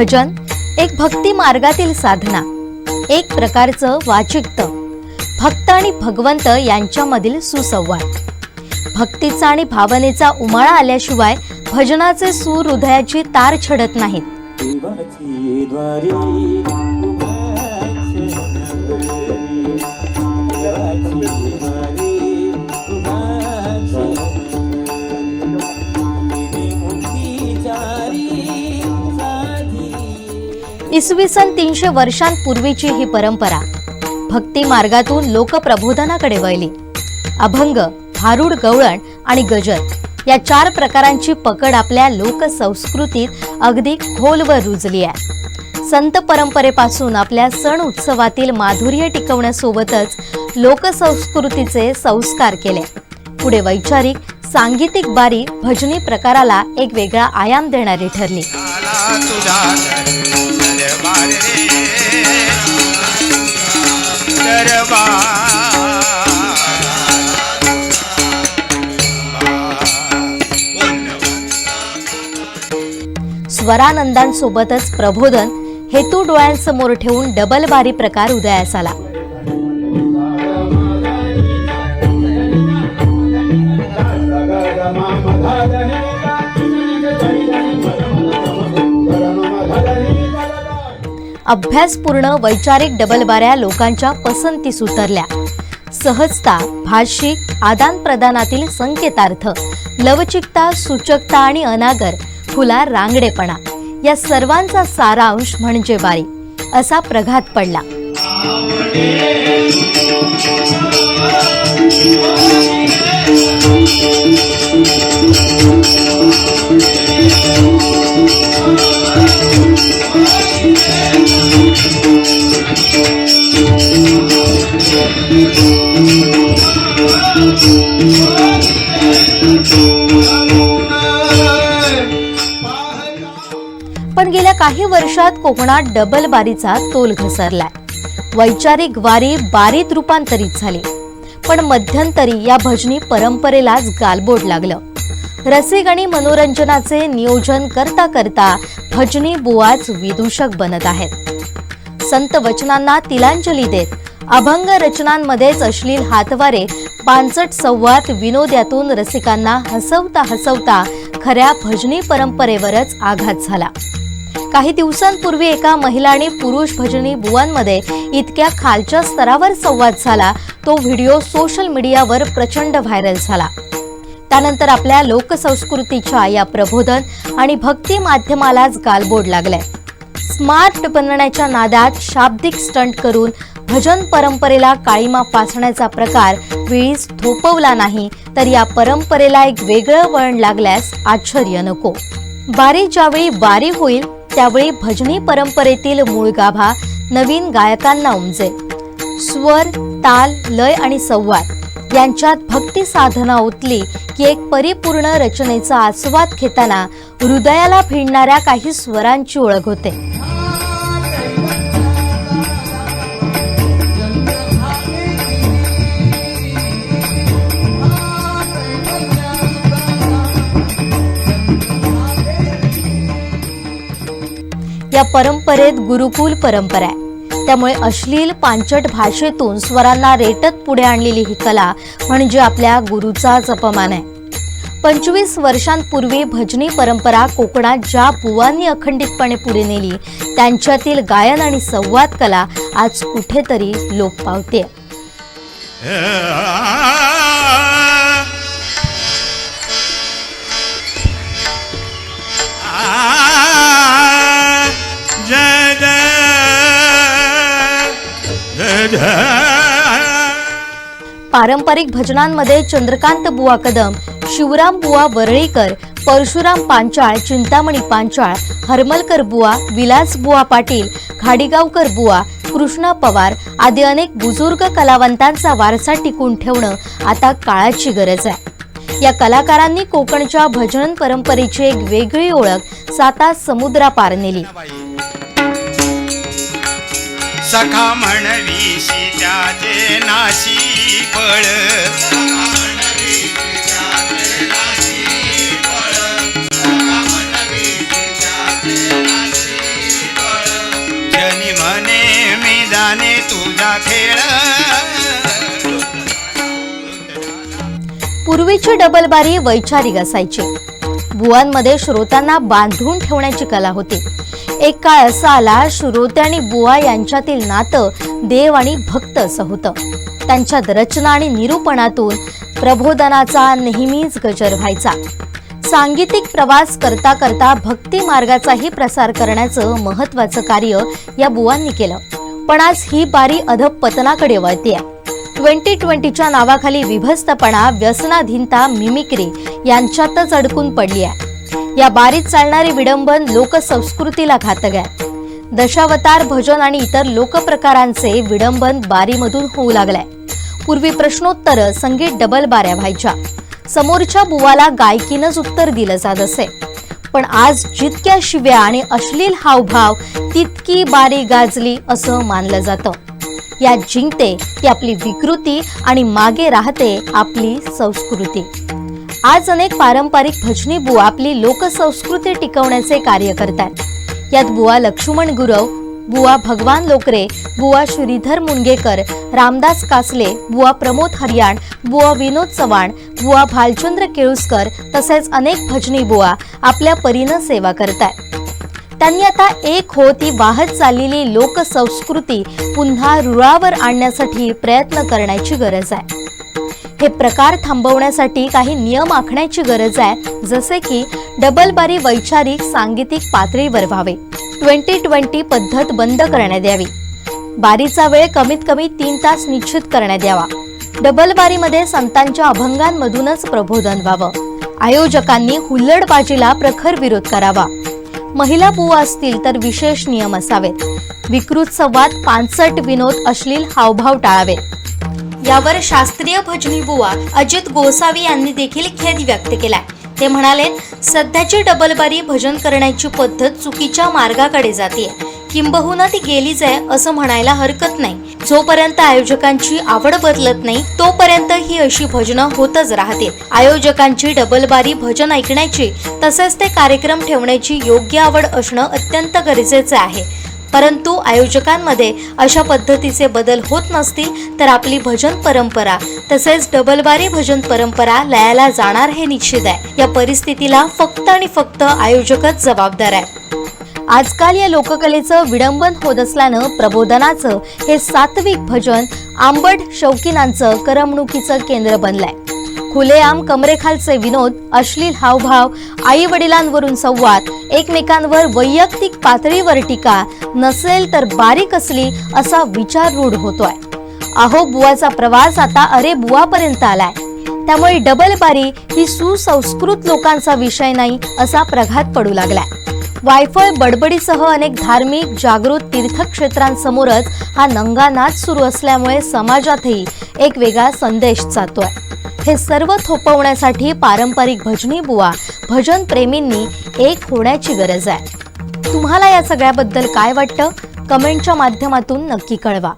भजन एक भक्ती मार्गातील साधना एक प्रकारचं वाचिकत भक्त आणि भगवंत यांच्यामधील सुसंवाद. भक्तीचा आणि भावनेचा उमाळा आल्याशिवाय भजनाचे सूर हृदयाची तार छडत नाहीत. द्वारी इसवी सन तीनशे वर्षांपूर्वीची ही परंपरा. भक्ती मार्गातून लोकप्रबोधनाकडे वळली. अभंग भारूड गवळण आणि गजर या चार प्रकारांची पकड आपल्या लोकसंस्कृतीत अगदी खोलवर रुजली आहे. संत परंपरेपासून आपल्या सण उत्सवातील माधुर्य टिकवण्यासोबतच लोकसंस्कृतीचे संस्कार केले. पुढे वैचारिक सांगीतिक बारी भजनी प्रकाराला एक वेगळा आयाम देणारी ठरली. स्वरानंदांसोबतच प्रबोधन हेतू डोळ्यांसमोर ठेवून डबल बारी प्रकार उदयास आला. अभ्यासपूर्ण वैचारिक डबलबाऱ्या लोकांच्या पसंतीस उतरल्या सहजता भाषिक आदान प्रदानातील संकेतार्थ लवचिकता सूचकता आणि अनागर फुला रांगडेपणा या सर्वांचा सारांश म्हणजे बारी असा प्रघात पडला. पण गेल्या काही वर्षात कोकणात डबल बारीचा तोल घसरलाय. वैचारिक वारी बारीत रूपांतरित झाली. पण मध्यंतरी या भजनी परंपरेलाच गालबोट लागलं. रसिक आणि मनोरंजनाचे नियोजन करता करता भजनी बुवाच विदूषक बनत आहेत. संत वचनांना तिलांजली देत अभंग रचनांमध्येच अश्लील हातवारे पानसट संवाद विनोद्यातून रसिकांना हसवता हसवता खऱ्या भजनी परंपरेवरच आघात झाला. काही दिवसांपूर्वी एका महिला आणि पुरुष भजनी बुवांमध्ये इतक्या खालच्या स्तरावर संवाद झाला तो व्हिडिओ सोशल मीडियावर प्रचंड व्हायरल झाला. त्यानंतर आपल्या लोकसंस्कृतीच्या या प्रबोधन आणि भक्ती माध्यमालाच गालबोड लागलाय. स्मार्ट बनण्याच्या नादात शाब्दिक स्टंट करून भजन परंपरेला काळीमा फासण्याचा प्रकार वेळीच थोपवला नाही तर या परंपरेला एक वेगळं वळण लागल्यास आश्चर्य नको. बारी ज्यावेळी बारी होईल त्यावेळी भजनी परंपरेतील मूळ गाभा नवीन गायकांना उमजेल. स्वर ताल लय आणि संवाद. यांच्यात भक्ती साधना ओतली की एक परिपूर्ण रचनेचा आस्वाद घेताना हृदयाला भिडणाऱ्या काही स्वरांची ओळख होते. या परंपरेत गुरुकुल परंपरा आहे. त्यामुळे अश्लील पांचट भाषेतून स्वरांना रेटत पुढे आणलेली ही कला म्हणजे आपल्या गुरुचाच अपमान आहे पंचवीस वर्षांपूर्वी भजनी परंपरा कोकणात ज्या बुवांनी अखंडितपणे पुढे नेली त्यांच्यातील गायन आणि संवाद कला आज कुठेतरी लोप पावते पारंपरिक भजनांमध्ये चंद्रकांत बुवा कदम शिवराम बुवा वरळीकर परशुराम पांचाळ चिंतामणी पांचाळ हरमलकर बुवा विलास बुवा पाटील खाडीगावकर बुवा कृष्णा पवार आदी अनेक बुजुर्ग कलावंतांचा वारसा टिकून ठेवणं आता काळाची गरज आहे. या कलाकारांनी कोकणच्या भजन परंपरेची एक वेगळी ओळख साता समुद्रापार नेली. सखा फळ पूर्वीची डबलबारी वैचारिक असायची. बुवांमध्ये श्रोत्यांना बांधून ठेवण्याची कला होती. एक काळ असा आला श्रोते आणि बुवा यांच्यातील नातं देव आणि भक्त असं होतं. त्यांच्या रचना आणि निरूपणातून प्रबोधनाचा नेहमीच गजर व्हायचा. सांगीतिक प्रवास करता करता भक्ती मार्गाचाही प्रसार करण्याचं महत्वाचं कार्य या बुवांनी केलं. पण आज ही बारी अधपतनाकडे वळते ट्वेंटी ट्वेंटीच्या नावाखाली विभस्तपणा व्यसनाधीनता मिमिक्री यांच्यातच अडकून पडली आहे या बारीत चालणारे विडंबन लोकसंस्कृतीला घातक आहे. दशावतार भजन आणि इतर लोकप्रकारांचे विडंबन बारीमधून होऊ लागलंय. पूर्वी प्रश्नोत्तर संगीत डबल बाऱ्या व्हायच्या. समोरच्या बुवाला गायकीनंच उत्तर दिलं जात असे. पण आज जितक्या शिव्या आणि अश्लील हावभाव तितकी बारी गाजली असं मानलं जातं. यात जिंकते ती आपली विकृती आणि मागे राहते आपली संस्कृती. आज अनेक पारंपरिक भजनी बुवा आपली लोकसंस्कृती टिकवण्याचे कार्य करतात यात बुवा लक्ष्मण गुरव बुवा भगवान लोकरे बुवा श्रीधर मुनगेकर रामदास कासले बुवा प्रमोद हरियाण बुवा विनोद चव्हाण बुवा भालचंद्र केळुसकर तसेच अनेक भजनी बुवा आपल्या परीनं सेवा करतायत त्यांनी आता एक हो ती वाहत चाललेली लोकसंस्कृती पुन्हा रुळावर आणण्यासाठी प्रयत्न करण्याची गरज आहे. हे प्रकार थांबवण्यासाठी काही नियम आखण्याची गरज आहे जसे की डबलबारी वैचारिक सांगीतिक पातळीवर व्हावे ट्वेंटी ट्वेंटी पद्धत बंद करण्यात यावी. बारीचा वेळ कमीत कमी तीन तास निश्चित करण्यात यावा. डबलबारीमध्ये संतांच्या अभंगांमधूनच प्रबोधन व्हावं. आयोजकांनी हुल्लडबाजीला प्रखर विरोध करावा. महिला बुवा असतील तर विशेष नियम असावेत. विकृत संवाद पानसट विनोद अश्लील हावभाव टाळावेत यावर शास्त्रीय भजनी बुवा अजित गोसावी यांनी देखील खेद व्यक्त केलाय ते म्हणाले सध्याची डबलबारी भजन करण्याची पद्धत चुकीच्या मार्गाकडे जाते. किंबहुना ती गेलीच आहे असं म्हणायला हरकत नाही. जोपर्यंत आयोजकांची आवड बदलत नाही तोपर्यंत ही अशी भजनं होतच राहतील. आयोजकांची डबलबारी भजन ऐकण्याची तसेच ते कार्यक्रम ठेवण्याची योग्य आवड असणं अत्यंत गरजेचं आहे. परंतु आयोजकांमध्ये अशा पद्धतीचे बदल होत नसतील तर आपली भजन परंपरा तसेच डबलबारी भजन परंपरा लयाला जाणार हे निश्चित आहे. या परिस्थितीला फक्त आणि फक्त आयोजकच जबाबदार आहे. आजकाल या लोककलेचं विडंबन होत असल्यानं प्रबोधनाचं हे सात्विक भजन आंबट शौकीनांचं करमणुकीचं केंद्र बनलंय. खुलेआम कमरेखालचे विनोद अश्लील हावभाव आई वडिलांवरून संवाद एकमेकांवर वैयक्तिक पातळीवर टीका नसेल तर बारीक असली असा विचार रूढ होतोय. अहो बुवाचा प्रवास आता अरे बुवापर्यंत आलाय. त्यामुळे डबल बारी ही सुसंस्कृत लोकांचा विषय नाही असा प्रघात पडू लागलाय. वायफळ बडबडीसह अनेक धार्मिक जागृत तीर्थक्षेत्रांसमोरच हा नंगानाच सुरू असल्यामुळे समाजातही एक वेगळा संदेश जातोय. हे सर्व थोपवण्यासाठी पारंपरिक भजनी बुवा भजन प्रेमींनी एक होण्याची गरज आहे. तुम्हाला या सगळ्याबद्दल काय वाटतं? कमेंटच्या माध्यमातून नक्की कळवा.